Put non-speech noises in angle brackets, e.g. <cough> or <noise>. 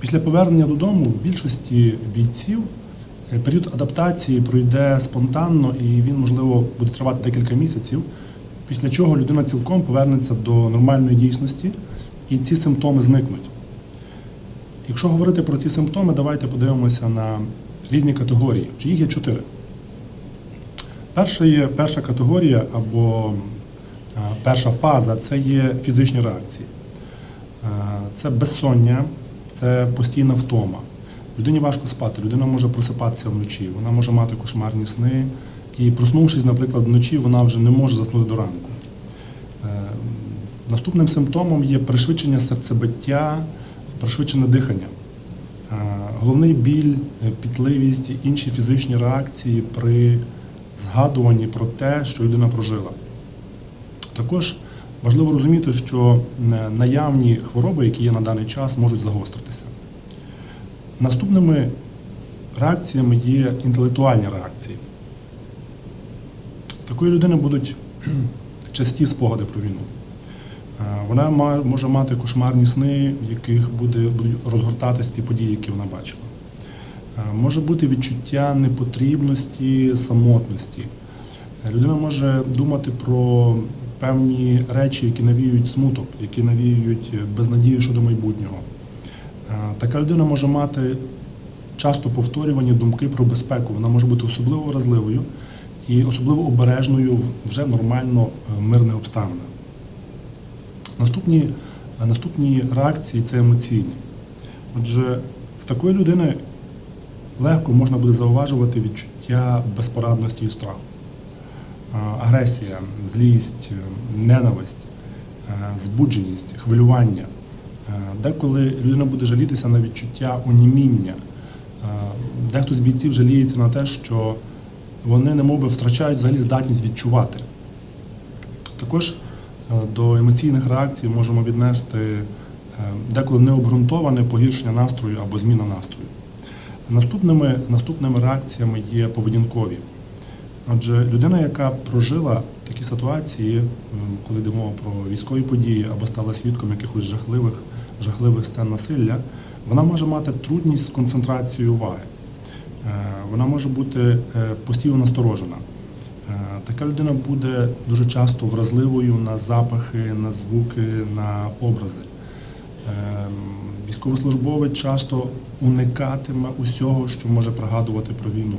Після повернення додому в більшості бійців е, період адаптації пройде спонтанно і він, можливо, буде тривати декілька місяців, після чого людина цілком повернеться до нормальної дійсності і ці симптоми зникнуть. Якщо говорити про ці симптоми, давайте подивимося на різні категорії. Чи їх є чотири. Перша є перша категорія або е, перша фаза це є фізичні реакції. Е, Це безсоння, це постійна втома. Людині важко спати, людина може просипатися вночі, вона може мати кошмарні сни, і проснувшись, наприклад, вночі, вона вже не може заснути до ранку. Е, Наступним симптомом є пришвидшення серцебиття, пришвидшене дихання. Е, Головний біль, е, пітливість інші фізичні реакції при згадуванні про те, що людина прожила. Також важливо розуміти, що е, наявні хвороби, які є на даний час, можуть загостритися. Наступними реакціями є інтелектуальні реакції. Такої людини будуть <clears throat> часті спогади про війну. Е, Вона може мати кошмарні сни, в яких буде, будуть розгортатися ті події, які вона бачила. Е, Може бути відчуття непотрібності, самотності. Людина може думати про певні речі, які навіюють смуток, які навіюють безнадію щодо майбутнього. Е, Така людина може мати часто повторювані думки про безпеку. Вона може бути особливо вразливою і особливо обережною в вже нормально е, мирних обставинах. Наступні, е, наступні реакції це емоційні. Отже, в такої людини легко можна буде зауважувати відчуття безпорадності і страху. Е, Агресія, злість, е, ненависть, е, збудженість, хвилювання. Деколи людина буде жалітися на відчуття оніміння. Дехто з бійців жаліється на те, що вони немовби втрачають взагалі здатність відчувати. Також до емоційних реакцій можемо віднести деколи необґрунтоване погіршення настрою або зміна настрою. Наступними, наступними реакціями є поведінкові. Адже людина, яка прожила такі ситуації, коли йде мова про військові події або стала свідком якихось жахливих, жахливих сцен насилля, вона може мати трудність з концентрацією уваги. Е, Вона може бути е, постійно насторожена. Е, Така людина буде дуже часто вразливою на запахи, на звуки, на образи. Військовослужбовець часто уникатиме усього, що може пригадувати про війну.